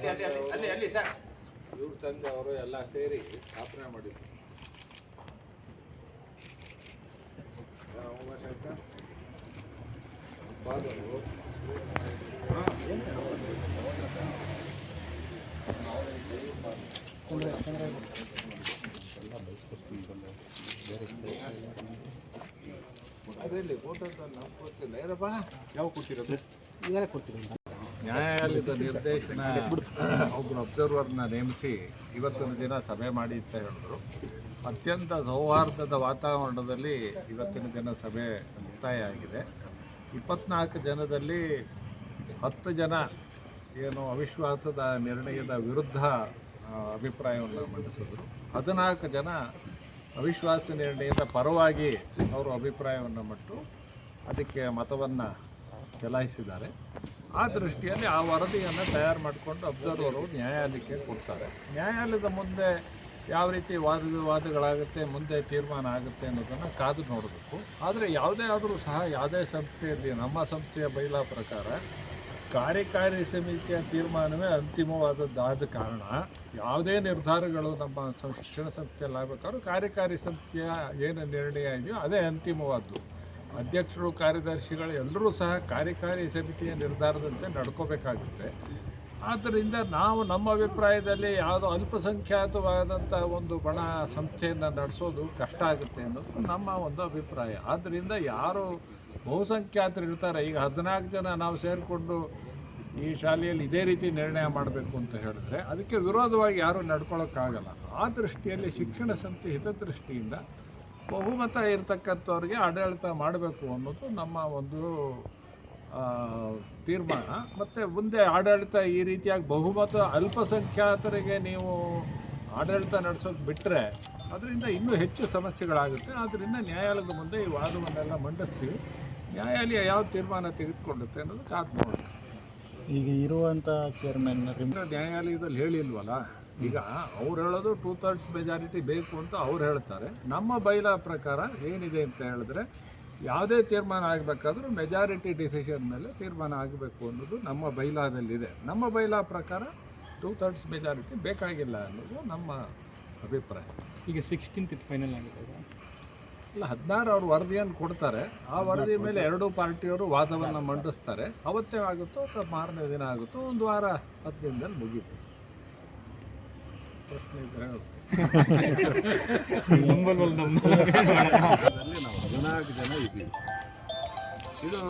ಅಲ್ಲಿ ಅಲ್ಲಿ ಅಲ್ಲಿ ಅಲ್ಲಿ ಅಲ್ಲಿ ಸರ್ ಇವ್ರ ತಂದೆ ಅವರು ಎಲ್ಲ ಸೇರಿ ಸ್ಥಾಪನೆ ಮಾಡಿದ್ರು. ಅದರಲ್ಲಿ? ಫಾದರು ಫೋಟೋ ನಾವು ಗೊತ್ತಿಲ್ಲ ಏನಪ್ಪ ಯಾವ ಕೂತಿರೋದು ನ್ಯಾಯಾಲಯದ ನಿರ್ದೇಶನ ಒಬ್ಬರು ಅಬ್ಸರ್ವರ್ನ ನೇಮಿಸಿ ಇವತ್ತಿನ ದಿನ ಸಭೆ ಮಾಡಿ ಅಂತ ಹೇಳಿದ್ರು. ಅತ್ಯಂತ ಸೌಹಾರ್ದದ ವಾತಾವರಣದಲ್ಲಿ ಇವತ್ತಿನ ದಿನ ಸಭೆ ಮುಕ್ತಾಯ ಆಗಿದೆ. ಇಪ್ಪತ್ನಾಲ್ಕು ಜನದಲ್ಲಿ ಹತ್ತು ಜನ ಏನು ಅವಿಶ್ವಾಸದ ನಿರ್ಣಯದ ವಿರುದ್ಧ ಅಭಿಪ್ರಾಯವನ್ನು ಮಂಡಿಸಿದ್ರು. ಹದಿನಾಲ್ಕು ಜನ ಅವಿಶ್ವಾಸ ನಿರ್ಣಯದ ಪರವಾಗಿ ಅವರು ಅಭಿಪ್ರಾಯವನ್ನು ಮಟ್ಟು ಅದಕ್ಕೆ ಮತವನ್ನು ಚಲಾಯಿಸಿದ್ದಾರೆ. ಆ ದೃಷ್ಟಿಯಲ್ಲಿ ಆ ವರದಿಯನ್ನು ತಯಾರು ಮಾಡಿಕೊಂಡು ಅಬ್ಸರ್ವರು ನ್ಯಾಯಾಲಯಕ್ಕೆ ಕೊಡ್ತಾರೆ. ನ್ಯಾಯಾಲಯದ ಮುಂದೆ ಯಾವ ರೀತಿ ವಾದ ವಿವಾದಗಳಾಗುತ್ತೆ, ಮುಂದೆ ತೀರ್ಮಾನ ಆಗುತ್ತೆ ಅನ್ನೋದನ್ನು ಕಾದು ನೋಡಬೇಕು. ಆದರೆ ಯಾವುದೇ ಆದರೂ ಸಹ ಯಾವುದೇ ಸಂಸ್ಥೆಯಲ್ಲಿ, ನಮ್ಮ ಸಂಸ್ಥೆಯ ಬೈಲಾ ಪ್ರಕಾರ ಕಾರ್ಯಕಾರಿ ಸಮಿತಿಯ ತೀರ್ಮಾನವೇ ಅಂತಿಮವಾದದ್ದಾದ ಕಾರಣ ಯಾವುದೇ ನಿರ್ಧಾರಗಳು ನಮ್ಮ ಶಿಕ್ಷಣ ಸಂಸ್ಥೆಯಲ್ಲಿ ಕಾರ್ಯಕಾರಿ ಸಂಸ್ಥೆಯ ಏನು ನಿರ್ಣಯ ಇದೆಯೋ ಅದೇ ಅಂತಿಮವಾದ್ದು. ಅಧ್ಯಕ್ಷರು, ಕಾರ್ಯದರ್ಶಿಗಳು ಎಲ್ಲರೂ ಸಹ ಕಾರ್ಯಕಾರಿ ಸಮಿತಿಯ ನಿರ್ಧಾರದಂತೆ ನಡ್ಕೋಬೇಕಾಗುತ್ತೆ. ಆದ್ದರಿಂದ ನಾವು ನಮ್ಮ ಅಭಿಪ್ರಾಯದಲ್ಲಿ ಯಾವುದೋ ಅಲ್ಪಸಂಖ್ಯಾತವಾದಂಥ ಒಂದು ಬಣ ಸಂಸ್ಥೆಯನ್ನು ನಡೆಸೋದು ಕಷ್ಟ ಆಗುತ್ತೆ ಅನ್ನೋದು ನಮ್ಮ ಒಂದು ಅಭಿಪ್ರಾಯ. ಆದ್ದರಿಂದ ಯಾರು ಬಹುಸಂಖ್ಯಾತರು ಇರ್ತಾರೆ, ಈಗ ಹದಿನಾಲ್ಕು ಜನ ನಾವು ಸೇರಿಕೊಂಡು ಈ ಶಾಲೆಯಲ್ಲಿ ಇದೇ ರೀತಿ ನಿರ್ಣಯ ಮಾಡಬೇಕು ಅಂತ ಹೇಳಿದ್ರೆ, ಅದಕ್ಕೆ ವಿರೋಧವಾಗಿ ಯಾರೂ ನಡ್ಕೊಳ್ಳೋಕ್ಕಾಗಲ್ಲ ಆ ದೃಷ್ಟಿಯಲ್ಲಿ ಶಿಕ್ಷಣ ಸಂಸ್ಥೆ ಹಿತದೃಷ್ಟಿಯಿಂದ ಬಹುಮತ ಇರತಕ್ಕಂಥವ್ರಿಗೆ ಆಡಳಿತ ಮಾಡಬೇಕು ಅನ್ನೋದು ನಮ್ಮ ಒಂದು ಆ, ತೀರ್ಮಾನ. ಮತ್ತು ಮುಂದೆ ಆಡಳಿತ ಈ ರೀತಿಯಾಗಿ ಬಹುಮತ ಅಲ್ಪಸಂಖ್ಯಾತರಿಗೆ ನೀವು ಆಡಳಿತ ನಡೆಸೋದು ಬಿಟ್ಟರೆ ಅದರಿಂದ ಇನ್ನೂ ಹೆಚ್ಚು ಸಮಸ್ಯೆಗಳಾಗುತ್ತೆ. ಆದ್ದರಿಂದ ನ್ಯಾಯಾಲಯದ ಮುಂದೆ ಈ ವಾದವನ್ನೆಲ್ಲ ಮಂಡಿಸ್ತೀವಿ. ನ್ಯಾಯಾಲಯ ಯಾವ ತೀರ್ಮಾನ ತೆಗೆದುಕೊಳ್ಳುತ್ತೆ ಅನ್ನೋದು ಕಾದು ನೋಡಿ ಈಗ ಇರುವಂಥ ಚೇರ್ಮನ್ ನ್ಯಾಯಾಲಯದಲ್ಲಿ ಹೇಳಿಲ್ವಲ್ಲ? ಈಗ ಅವ್ರು ಹೇಳೋದು ಟೂ ಥರ್ಡ್ಸ್ ಮೆಜಾರಿಟಿ ಬೇಕು ಅಂತ ಅವ್ರು ಹೇಳ್ತಾರೆ. ನಮ್ಮ ಬೈಲ ಪ್ರಕಾರ ಏನಿದೆ ಅಂತ ಹೇಳಿದ್ರೆ ಯಾವುದೇ ತೀರ್ಮಾನ ಆಗಬೇಕಾದ್ರೂ ಮೆಜಾರಿಟಿ ಡಿಸಿಷನ್ ಮೇಲೆ ತೀರ್ಮಾನ ಆಗಬೇಕು ಅನ್ನೋದು ನಮ್ಮ ಬೈಲಾದಲ್ಲಿದೆ. ನಮ್ಮ ಬೈಲಾ ಪ್ರಕಾರ ಟೂ ಥರ್ಡ್ಸ್ ಮೆಜಾರಿಟಿ ಬೇಕಾಗಿಲ್ಲ ಅನ್ನೋದು ನಮ್ಮ ಅಭಿಪ್ರಾಯ. ಈಗ ಸಿಕ್ಸ್ಟೀನ್ತ್ ಇದು ಫೈನಲ್ ಆಗಿದೆ ಇಲ್ಲ ಹದಿನಾರು ಅವ್ರು ವರದಿಯನ್ನು ಕೊಡ್ತಾರೆ. ಆ ವರದಿ ಮೇಲೆ ಎರಡೂ ಪಾರ್ಟಿಯವರು ವಾದವನ್ನು ಮಂಡಿಸ್ತಾರೆ. ಅವತ್ತೇ ಆಗುತ್ತೋ ಅಥವಾ ಮಾರನೇ ದಿನ ಆಗುತ್ತೋ ಒಂದು ವಾರ ಹತ್ತು ದಿನದಲ್ಲಿ ಮುಗೀತು ಪ್ರಶ್ನೆ ಇದ್ರೆ ಹೇಳು. ಅದರಲ್ಲಿ ನಾವು ಹದಿನಾಲ್ಕು ಜನ ಇದ್ದೀವಿ ಇದು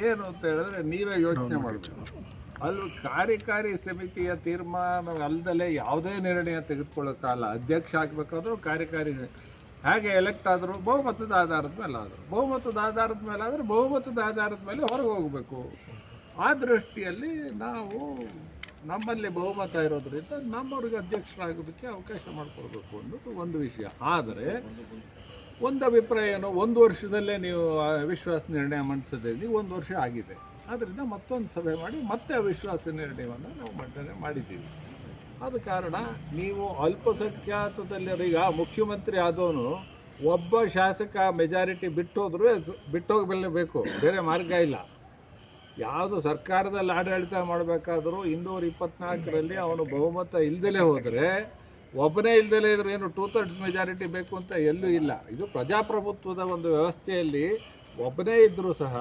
ಏನು ಅಂತ ಹೇಳಿದ್ರೆ ನೀವೇ ಯೋಚನೆ ಮಾಡಬೇಕು ಅಲ್ಲಿ ಕಾರ್ಯಕಾರಿ ಸಮಿತಿಯ ತೀರ್ಮಾನ ಅಲ್ಲದಲೇ ಯಾವುದೇ ನಿರ್ಣಯ ತೆಗೆದುಕೊಳ್ಳೋಕ್ಕಲ್ಲ ಅಧ್ಯಕ್ಷ ಆಗಬೇಕಾದ್ರೂ ಕಾರ್ಯಕಾರಿ ಹೇಗೆ ಎಲೆಕ್ಟ್ ಆದರೂ ಬಹುಮತದ ಆಧಾರದ ಮೇಲೆ ಆದರು ಬಹುಮತದ ಆಧಾರದ ಮೇಲೆ ಆದರೆ ಬಹುಮತದ ಆಧಾರದ ಮೇಲೆ ಹೊರಗೆ ಹೋಗಬೇಕು ಆ ದೃಷ್ಟಿಯಲ್ಲಿ ನಾವು ನಮ್ಮಲ್ಲಿ ಬಹುಮತ ಇರೋದ್ರಿಂದ ನಮ್ಮವ್ರಿಗೆ ಅಧ್ಯಕ್ಷರಾಗೋದಕ್ಕೆ ಅವಕಾಶ ಮಾಡಿಕೊಡ್ಬೇಕು ಅನ್ನೋದು ಒಂದು ವಿಷಯ. ಆದರೆ ಒಂದು ಅಭಿಪ್ರಾಯ ಏನು? ಒಂದು ವರ್ಷದಲ್ಲೇ ನೀವು ಅವಿಶ್ವಾಸ ನಿರ್ಣಯ ಮಂಡಿಸಿದ್ದೀವಿ ಒಂದು ವರ್ಷ ಆಗಿದೆ. ಆದ್ದರಿಂದ ಮತ್ತೊಂದು ಸಭೆ ಮಾಡಿ ಮತ್ತೆ ಅವಿಶ್ವಾಸ ನಿರ್ಣಯವನ್ನು ನಾವು ಮಂಡನೆ ಮಾಡಿದ್ದೀವಿ. ಆದ ಕಾರಣ ನೀವು ಅಲ್ಪಸಂಖ್ಯಾತದಲ್ಲಿ ಈಗ ಮುಖ್ಯಮಂತ್ರಿ ಆದವನು ಒಬ್ಬ ಶಾಸಕ ಮೆಜಾರಿಟಿ ಬಿಟ್ಟೋದ್ರೂ ಬಿಟ್ಟೋಗಬೇಕು ಬೇರೆ ಮಾರ್ಗ ಇಲ್ಲ. ಯಾವುದು ಸರ್ಕಾರದಲ್ಲಿ ಆಡಳಿತ ಮಾಡಬೇಕಾದರೂ ಇನ್ನೂರ ಇಪ್ಪತ್ನಾಲ್ಕರಲ್ಲಿ ಅವನು ಬಹುಮತ ಇಲ್ದಲೇ ಹೋದರೆ, ಒಬ್ಬನೇ ಇಲ್ದಲೇ ಇದ್ರೆ ಏನು ಟೂ ಥರ್ಡ್ಸ್ ಮೆಜಾರಿಟಿ ಬೇಕು ಅಂತ ಎಲ್ಲೂ ಇಲ್ಲ. ಇದು ಪ್ರಜಾಪ್ರಭುತ್ವದ ಒಂದು ವ್ಯವಸ್ಥೆಯಲ್ಲಿ ಒಬ್ಬನೇ ಇದ್ದರೂ ಸಹ,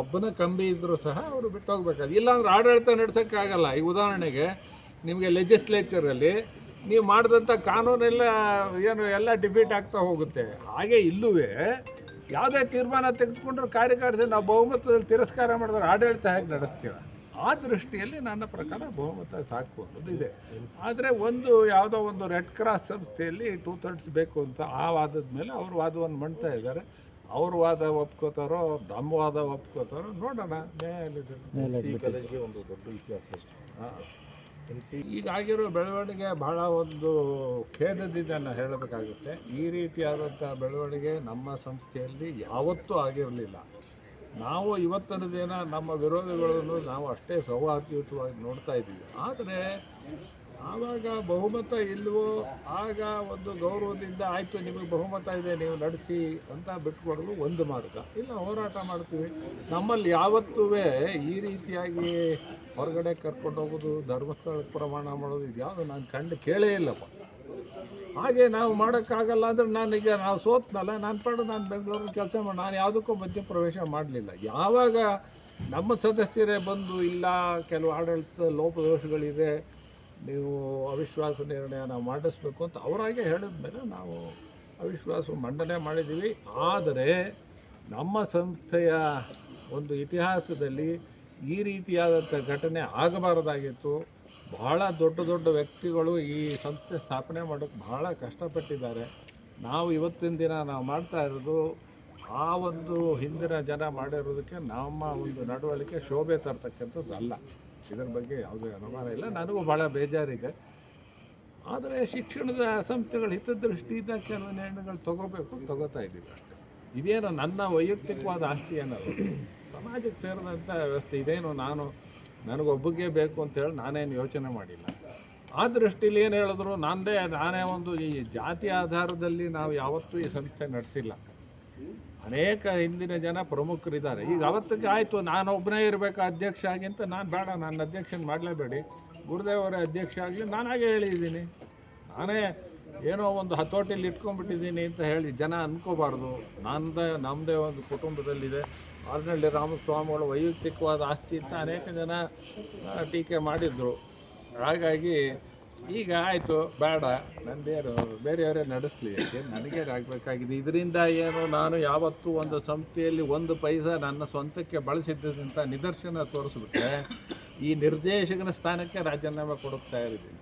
ಒಬ್ಬನ ಕಂಬಿ ಇದ್ದರೂ ಸಹ ಅವರು ಬಿಟ್ಟೋಗ್ಬೇಕಾದ್ರೆ, ಇಲ್ಲಾಂದ್ರೆ ಆಡಳಿತ ನಡೆಸೋಕ್ಕಾಗಲ್ಲ. ಈಗ ಉದಾಹರಣೆಗೆ ನಿಮಗೆ ಲೆಜಿಸ್ಲೇಚರಲ್ಲಿ ನೀವು ಮಾಡಿದಂಥ ಕಾನೂನೆಲ್ಲ ಏನು ಎಲ್ಲ ಡಿಬೇಟ್ ಆಗ್ತಾ ಹೋಗುತ್ತೆ. ಹಾಗೆ ಇಲ್ಲೂವೇ ಯಾವುದೇ ತೀರ್ಮಾನ ತೆಗೆದುಕೊಂಡ್ರೆ ಕಾರ್ಯಕಾರಿ ನಾವು ಬಹುಮತದಲ್ಲಿ ತಿರಸ್ಕಾರ ಮಾಡಿದ್ರೆ ಆಡಳಿತ ಹೇಗೆ ನಡೆಸ್ತೀವ ಆ ದೃಷ್ಟಿಯಲ್ಲಿ ನನ್ನ ಪ್ರಕಾರ ಬಹುಮತ ಸಾಕು ಅನ್ನೋದು ಇದೆ. ಆದರೆ ಒಂದು ಯಾವುದೋ ಒಂದು ರೆಡ್ ಕ್ರಾಸ್ ಸಂಸ್ಥೆಯಲ್ಲಿ ಟೂ ಥರ್ಡ್ಸ್ ಬೇಕು ಅಂತ ಆ ವಾದದ ಮೇಲೆ ಅವ್ರ ವಾದವನ್ನು ಮಾಡ್ತಾ ಇದ್ದಾರೆ. ಅವ್ರ ವಾದ ಒಪ್ಕೋತಾರೋ ನಮ್ಮ ವಾದ ಒಪ್ಕೋತಾರೋ ನೋಡೋಣ. ನ್ಯಾಯಾಲಯದಲ್ಲಿ ಒಂದು ದೊಡ್ಡ ಇತಿಹಾಸ ಹಾಂ ಈಗಾಗಿರೋ ಬೆಳವಣಿಗೆ ಬಹಳ ಒಂದು ಖೇದದಿಂದ ಹೇಳಬೇಕಾಗುತ್ತೆ. ಈ ರೀತಿಯಾದಂಥ ಬೆಳವಣಿಗೆ ನಮ್ಮ ಸಂಸ್ಥೆಯಲ್ಲಿ ಯಾವತ್ತೂ ಆಗಿರಲಿಲ್ಲ ನಾವು ಇವತ್ತಿನ ದಿನ ನಮ್ಮ ವಿರೋಧಿಗಳನ್ನು ನಾವು ಅಷ್ಟೇ ಸೌಹಾರ್ದಯುತವಾಗಿ ನೋಡ್ತಾ ಇದ್ದೀವಿ. ಆದರೆ ಆವಾಗ ಬಹುಮತ ಇಲ್ವೋ, ಆಗ ಒಂದು ಗೌರವದಿಂದ ಆಯಿತು, ನಿಮಗೆ ಬಹುಮತ ಇದೆ, ನೀವು ನಡೆಸಿ ಅಂತ ಬಿಟ್ಕೊಡೋದು ಒಂದು ಮಾರ್ಗ. ಇಲ್ಲ, ಹೋರಾಟ ಮಾಡ್ತೀವಿ. ನಮ್ಮಲ್ಲಿ ಯಾವತ್ತೂ ಈ ರೀತಿಯಾಗಿ ಹೊರಗಡೆ ಕರ್ಕೊಂಡು ಹೋಗೋದು, ಧರ್ಮಸ್ಥಳಕ್ಕೆ ಪ್ರಮಾಣ ಮಾಡೋದು ಇದು ಯಾವುದು ನಾನು ಕಂಡು ಕೇಳೇ ಇಲ್ಲಪ್ಪ. ಹಾಗೆ ನಾವು ಮಾಡೋಕ್ಕಾಗಲ್ಲ ಅಂದ್ರೆ ನಾನೀಗ ನಾವು ಸೋತ್ನಲ್ಲ, ನಾನು ಪಡೆದು ನಾನು ಬೆಂಗಳೂರಲ್ಲಿ ಕೆಲಸ ಮಾಡಿ, ನಾನು ಯಾವುದಕ್ಕೂ ಮಧ್ಯಪ್ರವೇಶ ಮಾಡಲಿಲ್ಲ. ಯಾವಾಗ ನಮ್ಮ ಸದಸ್ಯರೇ ಬಂದು, ಇಲ್ಲ, ಕೆಲವು ಆಡಳಿತ ಲೋಪದೋಷಗಳಿದೆ ನೀವು ಅವಿಶ್ವಾಸ ನಿರ್ಣಯನ ಮಾಡಿಸ್ಬೇಕು ಅಂತ ಅವರಾಗೆ ಹೇಳಿದ ಮೇಲೆ ನಾವು ಅವಿಶ್ವಾಸ ಮಂಡನೆ ಮಾಡಿದ್ದೀವಿ. ಆದರೆ ನಮ್ಮ ಸಂಸ್ಥೆಯ ಒಂದು ಇತಿಹಾಸದಲ್ಲಿ ಈ ರೀತಿಯಾದಂಥ ಘಟನೆ ಆಗಬಾರದಾಗಿತ್ತು. ಬಹಳ ದೊಡ್ಡ ದೊಡ್ಡ ವ್ಯಕ್ತಿಗಳು ಈ ಸಂಸ್ಥೆ ಸ್ಥಾಪನೆ ಮಾಡೋಕ್ಕೆ ಬಹಳ ಕಷ್ಟಪಟ್ಟಿದ್ದಾರೆ. ನಾವು ಇವತ್ತಿನ ದಿನ ನಾವು ಮಾಡ್ತಾ ಇರೋದು ಆ ಒಂದು ಹಿಂದಿನ ಜನ ಮಾಡಿರೋದಕ್ಕೆ ನಮ್ಮ ಒಂದು ನಡವಳಿಕೆ ಶೋಭೆ ತರ್ತಕ್ಕಂಥದ್ದು ಅಲ್ಲ ಇದರ ಬಗ್ಗೆ ಯಾವುದೇ ಅನುಮಾನ ಇಲ್ಲ. ನನಗೂ ಭಾಳ ಬೇಜಾರಿದೆ. ಆದರೆ ಶಿಕ್ಷಣದ ಸಂಸ್ಥೆಗಳು ಹಿತದೃಷ್ಟಿಯಿಂದ ಕೆಲವು ನಿರ್ಣಯಗಳು ತಗೋಬೇಕು ತಗೋತಾ ಇದ್ದೀವಿ ಅಷ್ಟೇ. ಇದೇನು ನನ್ನ ವೈಯಕ್ತಿಕವಾದ ಆಸ್ತಿ ಏನಲ್ಲ. ಸಮಾಜಕ್ಕೆ ಸೇರಿದಂಥ ವ್ಯವಸ್ಥೆ ಇದೇನು ನಾನು ನನಗೊಬ್ಬಗೆ ಬೇಕು ಅಂತೇಳಿ ನಾನೇನು ಯೋಚನೆ ಮಾಡಿಲ್ಲ. ಆ ದೃಷ್ಟಿಲಿ ಏನು ಹೇಳಿದ್ರು ನಂದೇ ನಾನೇ ಒಂದು ಈ ಜಾತಿ ಆಧಾರದಲ್ಲಿ ನಾವು ಯಾವತ್ತೂ ಈ ಸಂಸ್ಥೆ ನಡೆಸಿಲ್ಲ. ಅನೇಕ ಹಿಂದಿನ ಜನ ಪ್ರಮುಖರಿದ್ದಾರೆ. ಈಗ ಅವತ್ತಿಗೆ ಆಯಿತು, ನಾನು ಒಬ್ಬನೇ ಇರಬೇಕು ಅಧ್ಯಕ್ಷ ಆಗಿ ಅಂತ ನಾನು ಬೇಡ, ನಾನು ಅಧ್ಯಕ್ಷನ ಮಾಡಲೇಬೇಡಿ. ಗುರುದೇವರ ಅಧ್ಯಕ್ಷ ಆಗಲಿ ನಾನಾಗೆ ಹೇಳಿದ್ದೀನಿ. ನಾನೇ ಏನೋ ಒಂದು ಹತೋಟಿಲಿ ಇಟ್ಕೊಂಡ್ಬಿಟ್ಟಿದ್ದೀನಿ ಅಂತ ಹೇಳಿ ಜನ ಅನ್ಕೋಬಾರ್ದು. ನನ್ನದೇ ನಮ್ಮದೇ ಒಂದು ಕುಟುಂಬದಲ್ಲಿದೆ. ಆರ್ನಳ್ಳಿ ರಾಮಸ್ವಾಮಿಗಳು ವೈಯಕ್ತಿಕವಾದ ಆಸ್ತಿ ಅಂತ ಅನೇಕ ಜನ ಟೀಕೆ ಮಾಡಿದರು. ಹಾಗಾಗಿ ಈಗ ಆಯಿತು, ಬೇಡ. ನಂದೇನು ಬೇರೆಯವರೇ ನಡೆಸಲಿ ನನಗೆ ಆಗಬೇಕಾಗಿದೆ? ಇದರಿಂದ ಏನು ನಾನು ಯಾವತ್ತೂ ಒಂದು ಸಂಸ್ಥೆಯಲ್ಲಿ ಒಂದು ಪೈಸಾ ನನ್ನ ಸ್ವಂತಕ್ಕೆ ಬಳಸಿದ್ದಂಥ ನಿದರ್ಶನ ತೋರಿಸ್ಬಿಟ್ರೆ ಈ ನಿರ್ದೇಶಕನ ಸ್ಥಾನಕ್ಕೆ ರಾಜೀನಾಮೆ ಕೊಡುತ್ತಾ ಇದ್ದೀನಿ.